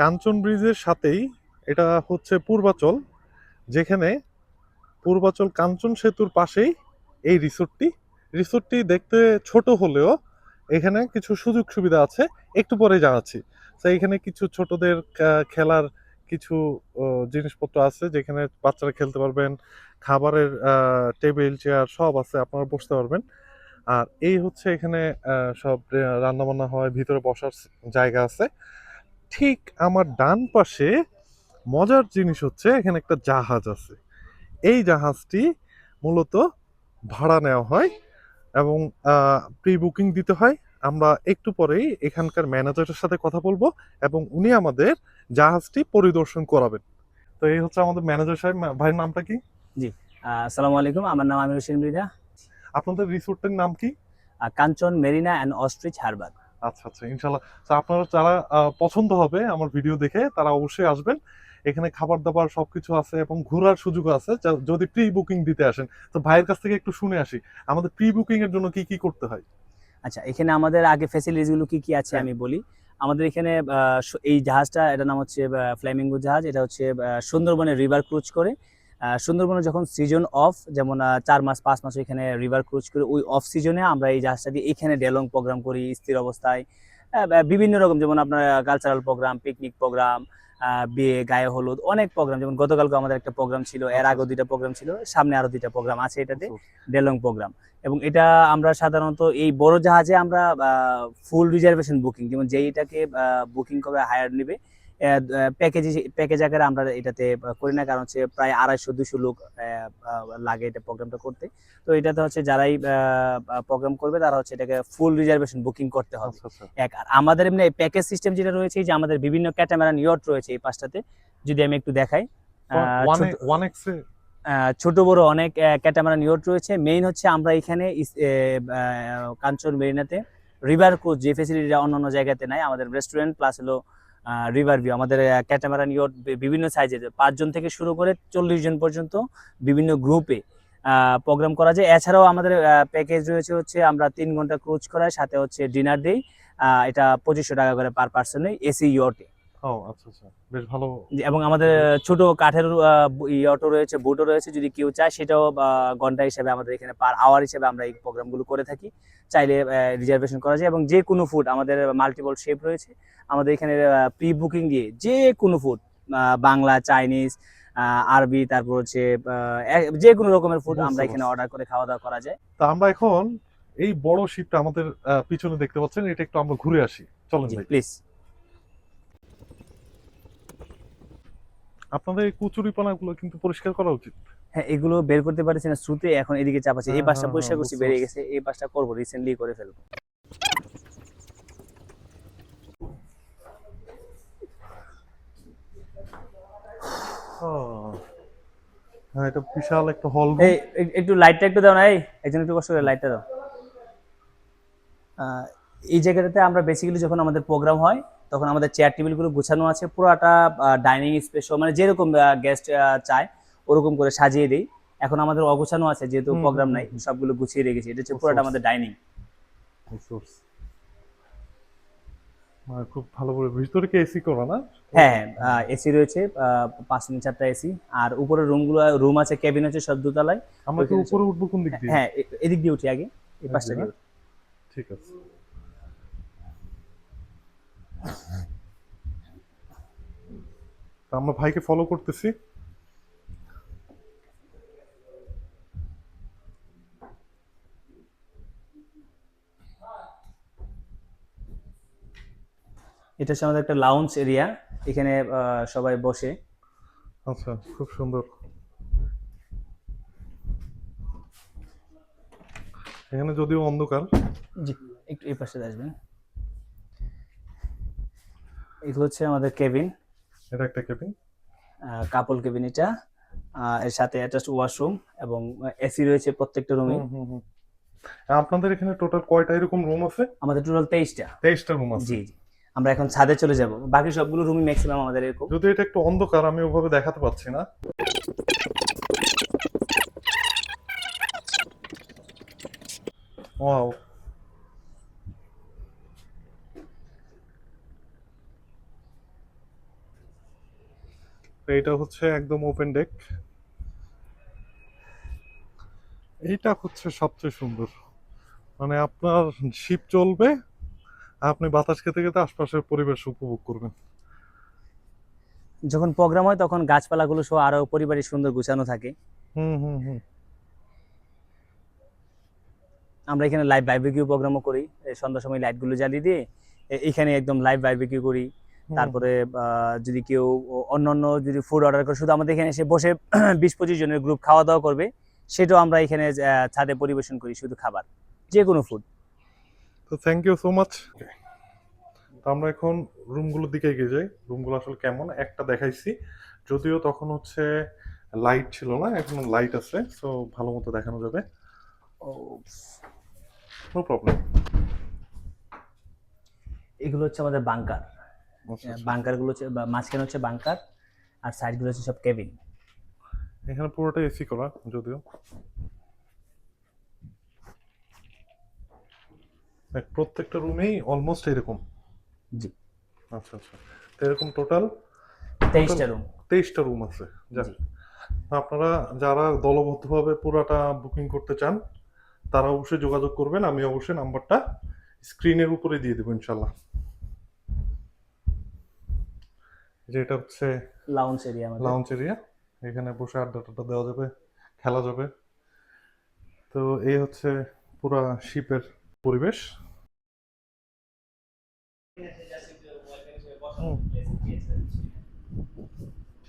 কাঞ্চন ব্রিজের সাথেই এটা হচ্ছে পূর্বাচল, যেখানে পূর্বাচল কাঞ্চন সেতুর পাশেই এই রিসোর্টটি। রিসোর্টটি দেখতে ছোট হলেও এখানে কিছু সুযোগ সুবিধা আছে, একটু পরে জানাচ্ছি। তো এখানে কিছু ছোটদের খেলার কিছু জিনিসপত্র আছে, যেখানে বাচ্চারা খেলতে পারবেন, খাবারের টেবিল, চেয়ার সব আছে, আপনারা বসতে পারবেন। আর এই হচ্ছে এখানে সব রান্না বান্না হয়, ভিতরে বসার জায়গা আছে। ঠিক আমার ডান পাশে মজার জিনিস হচ্ছে এখানে একটা জাহাজ আছে। এই জাহাজটি মূলত ভাড়া নেওয়া হয় এবং প্রি বুকিং দিতে হয়। আমরা একটু পরেই এখানকার ম্যানেজারের সাথে কথা বলব এবং উনি আমাদের জাহাজটি পরিদর্শন করাবেন। তো এই হচ্ছে আমাদের ম্যানেজার সাহেব। ভাইয়ের নামটা কি? জি। আসসালামু আলাইকুম। আমার নাম আমির হোসেন মৃধা আপনাদের রিসোর্টের নাম কি? Kanchan Marina and Ostrich Harbour আচ্ছা আচ্ছা ইনশাল্লাহ। আপনারা যারা পছন্দ হবে আমার ভিডিও দেখে তারা অবশ্যই আসবেন। এখানে খাবার দাবার সবকিছু আছে এবং ঘোরার সুযোগ আছে। যদি প্রি বুকিং দিতে আসেন তো ভাইয়ের কাছ থেকে একটু শুনে আসি। আমাদের প্রি বুকিং এর জন্য কি কি করতে হয়? আচ্ছা এখানে আমাদের আগে ফ্যাসিলিটিসগুলো কি কি আছে হ্যাঁ। আমি বলি। আমাদের এখানে এই জাহাজটা এটার নাম হচ্ছে ফ্ল্যামিঙ্গো জাহাজ। এটা হচ্ছে আহ, সুন্দরবনে রিভার ক্রুজ করে। সুন্দরবনে যখন সিজন অফ যেমন চার মাস পাঁচ মাস এখানে রিভার ক্রুজ করে ওই অফ সিজনে আমরা এই জাহাজটা দিয়ে এখানে ডেলং প্রোগ্রাম করি স্থির অবস্থায়। বিভিন্ন রকম যেমন আপনার কালচারাল প্রোগ্রাম পিকনিক প্রোগ্রাম বিয়ে গায়ে হলুদ অনেক প্রোগ্রাম যেমন গতকালকে আমাদের একটা প্রোগ্রাম ছিল এর আগে দুইটা প্রোগ্রাম ছিল সামনে আরও দুইটা প্রোগ্রাম আছে এটাতে ডেলং প্রোগ্রাম এবং এটা আমরা সাধারণত এই বড় জাহাজে আমরা ফুল রিজার্ভেশন বুকিং যেমন যেইটাকে বুকিং করে হায়ার নেবে প্যাকেজ প্যাকেজ আকারে আমরা এটাতে করি না কারণ হচ্ছে প্রায় আড়াইশো দুশো লোক লাগে এটা প্রোগ্রামটা করতে। তো এটাতে হচ্ছে যারাই প্রোগ্রাম করবে তারা হচ্ছে এটাকে ফুল রিজার্ভেশন বুকিং করতে হবে। আচ্ছা আচ্ছা। এক আর আমাদের এমনি প্যাকেজ সিস্টেম যেটা রয়েছে যে আমাদের বিভিন্ন ক্যাটামারান ইয়ট রয়েছে এই পাঁচটাতে যদি আমি একটু দেখাই ছোট- বড় অনেক ক্যাটামারান ইয়ট রয়েছে। মেইন হচ্ছে আমরা এখানে কাঞ্চন মেরিনাতে রিভার কোচ যে ফেসিলিটিটা অন্য অন্য জায়গাতে নাই আমাদের রেস্টুরেন্ট প্লাস হলো রিভার ভিউ আমাদের ক্যাটামারান ইয়ট বিভিন্ন সাইজের পাঁচজন থেকে শুরু করে চল্লিশ জন পর্যন্ত বিভিন্ন গ্রুপে প্রোগ্রাম করা যায়। এছাড়াও আমাদের প্যাকেজ রয়েছে হচ্ছে আমরা তিন ঘণ্টা ক্রুজ করাই, সাথে হচ্ছে ডিনার দিই। এটা পঁচিশশো টাকা করে পার পার্সনে এসি ইয়টে ও আচ্ছা আচ্ছা। বেশ ভালো। এবং আমাদের ছোট কাঠের অটো রয়েছে বুটও রয়েছে যদি কেউ চায় সেটাও ঘণ্টা হিসেবে আমাদের এখানে পার আওয়ার হিসেবে আমরা এই প্রোগ্রামগুলো করে থাকি। চাইলে রিজার্ভেশন করা যায় এবং যে কোনো ফুড আমাদের মাল্টিপল শেপ রয়েছে আমাদের এখানে প্রি বুকিং দিয়ে যে কোনো ফুড বাংলা চাইনিজ আরবি তারপর হচ্ছে যে কোনো রকমের ফুড আমরা এখানে অর্ডার করে খাওয়া দাওয়া করা যায়। তো আমরা এখন এই বড় শিপটা আমাদের পিছনে দেখতে পাচ্ছেন এটা একটু আমরা ঘুরে আসি। চলেন প্লিজ আপনাদের এই কুচুরিপানা গুলো কিন্তু পরিষ্কার করা উচিত। হ্যাঁ এগুলো বের করতে পারছি না শ্রুতে এখন এদিকে চাপাচ্ছে এই হ্যাঁ, পাশটা হ্যাঁ, পরিষ্কার করছি পারছি। গেছে। এই পাশটা করব রিসেন্টলি করে ফেলব। হ্যাঁ। এটা বিশাল একটা হল এই একটু লাইটটা একটু দাও না এই একজন একটু কষ্ট করে লাইটটা দাও। আহ, এই জায়গাটাতে আমরা বেসিক্যালি যখন আমাদের প্রোগ্রাম হয় তখন আমাদের চেয়ার টেবিলগুলো গুছানো আছে পুরোটা ডাইনিং স্পেস মানে যেরকম গেস্ট চায় ওরকম করে সাজিয়ে দিই। এখন আমাদের অগোছানো আছে যেহেতু প্রোগ্রাম নাই। সবগুলো গুছিয়ে রেখেছি। এটা হচ্ছে পুরোটা আমাদের ডাইনিং খুব ভালো করে ভিতরে কি এসি করা না? হ্যাঁ এসি রয়েছে আহ, পাঁচ তিন চারটা এসি আর উপরে রুমগুলো রুম আছে কেবিন আছে সব দোতলায়। আমরা কি উপরে উঠবো কোন দিক দিয়ে? হ্যাঁ এদিক দিয়ে উঠি আগে এই পাশটা দিয়ে ঠিক আছে। আমরা ভাইকে ফলো করতেছি। এটা হচ্ছে আমাদের একটা লাউঞ্জ এরিয়া এখানে সবাই বসে। আচ্ছা খুব সুন্দর। এখানে যদিও অন্ধকার। জি একটু এই পাশে আসবেন। এগুলো হচ্ছে আমাদের কেবিন। এটা একটা কেবিন। কাপল কেবিন এটা। এর সাথে অ্যাটাচড ওয়াশরুম এবং এসি রয়েছে প্রত্যেকটা রুমে আপনাদের এখানে টোটাল কয়টা এরকম রুম আছে? আমাদের টোটাল তেইশটা। তেইশটা রুম আছে। জি জি। আমরা এখন ছাদে চলে যাব। বাকি সবগুলো রুমই ম্যাক্সিমাম আমাদের এরকম। যদি এটা একটু অন্ধকার আমি ওভাবে দেখাতে পাচ্ছি না। ওয়াও তো এটা হচ্ছে একদম ওপেন ডেক এইটা হচ্ছে সবচেয়ে সুন্দর। মানে আপনার শিপ চলবে আপনি বাতাস খেতে খেতে আশপাশের পরিবেশ উপভোগ করবেন। যখন প্রোগ্রাম হয় তখন গাছপালাগুলো সহ আরও পরিবারের সুন্দর গুছানো থাকে। হুম হুম হুম। আমরা এখানে লাইভ বাইবিকিউ প্রোগ্রামও করি। সন্ধ্যার সময় লাইটগুলো জ্বালিয়ে দিয়ে এখানে একদম লাইভ বাইবিকিউ করি। তারপরে যদি কেউ অন্য অন্য যদি ফুড অর্ডার করে শুধু আমাদের এখানে এসে বসে বিশ পঁচিশ জনের গ্রুপ খাওয়া দাওয়া করবে সেটাও আমরা এখানে ছাদে পরিবেশন করি শুধু খাবার যে কোনো ফুড তো থ্যাংক ইউ সো মাচ তো আমরা এখন রুমগুলোর দিকে এগিয়ে যাই। রুমগুলো আসলে কেমন? একটা দেখাইছি। যদিও তখন হচ্ছে লাইট ছিল না এখন লাইট আছে সো ভালো মতো দেখানো যাবে। নো প্রবলেম এগুলো হচ্ছে আমাদের বাংকার বাংকারগুলো হচ্ছে বা মাঝখানে হচ্ছে বাংকার আর সাইডগুলো হচ্ছে সব কেবিন। এখানে পুরোটা এসি করা যদিও। প্রত্যেকটা রুমেই অলমোস্ট এরকম। জি। আচ্ছা আচ্ছা। তো এরকম টোটাল তেইশটা রুম। তেইশটা রুম আছে যাক। আপনারা যারা দলবদ্ধভাবে পুরাটা বুকিং করতে চান তারা অবশ্যই যোগাযোগ করবেন আমি অবশ্যই নাম্বারটা স্ক্রিনের উপরে দিয়ে দেবো ইনশাল্লাহ যে এটা হচ্ছে লাউঞ্জ এরিয়া আমাদের। লাউঞ্জ এরিয়া এখানে বসে আড্ডা টাড্ডা দেওয়া যাবে খেলা যাবে। তো এই হচ্ছে পুরা শিপের পরিবেশ। হুম।